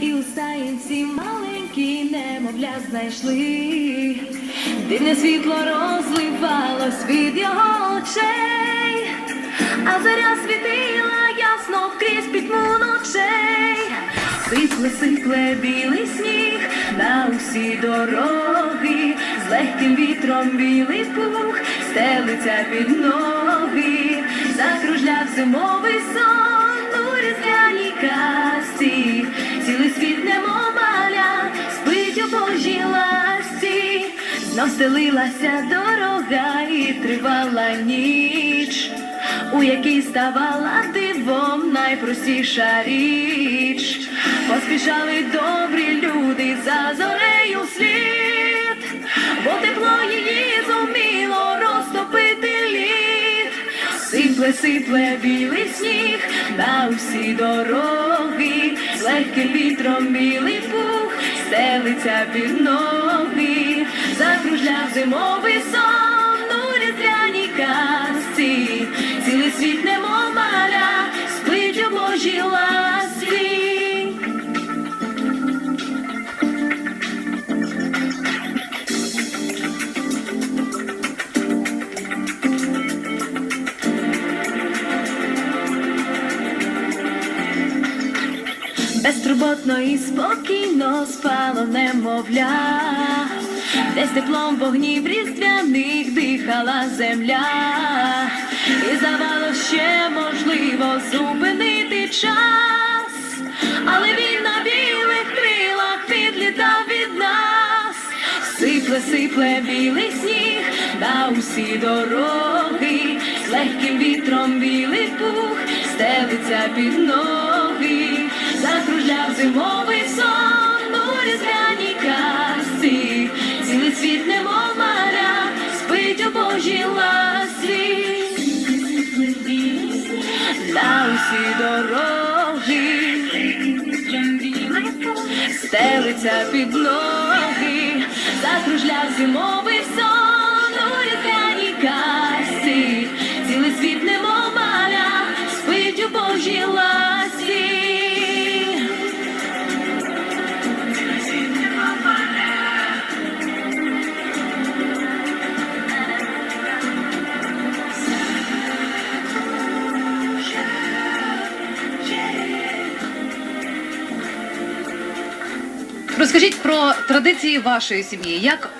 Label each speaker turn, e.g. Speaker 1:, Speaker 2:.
Speaker 1: і у стаєнці маленькі немовля знайшли. Дивне світло розливалось від його очей, а заря світила ясно крізь пітьму ночей. Сипле, сипле білий сніг на усі дороги, з легким вітром білий пух стелиться під ноги, закружляв зимовий сон знов стелилася дорога і тривала ніч, у якій ставала дивом найпростіша річ. Поспішали добрі люди за зорею слід, бо тепло її зуміло розтопити лід. Сипле, сипле білий сніг на усі дороги, легким вітром білий пух стелиться під ноги, зимовий сон у різдвяній казці, цілий світ немов Безтурботно і спокійно спало немовля, десь теплом вогнів різдвяних дихала земля, і завало ще можливо зупинити час, але він на білих крилах підлітав від нас, сипле, сипле білий сніг на усі дороги, легким вітром білий пух стелиться під ноги, закружляв зимовий сон у різдвяній цілий світ немов маля, спить у Божій ласі. На усі дороги стелиться під ноги, закружляв зимовий
Speaker 2: Розкажіть про традиції вашої сім'ї. Як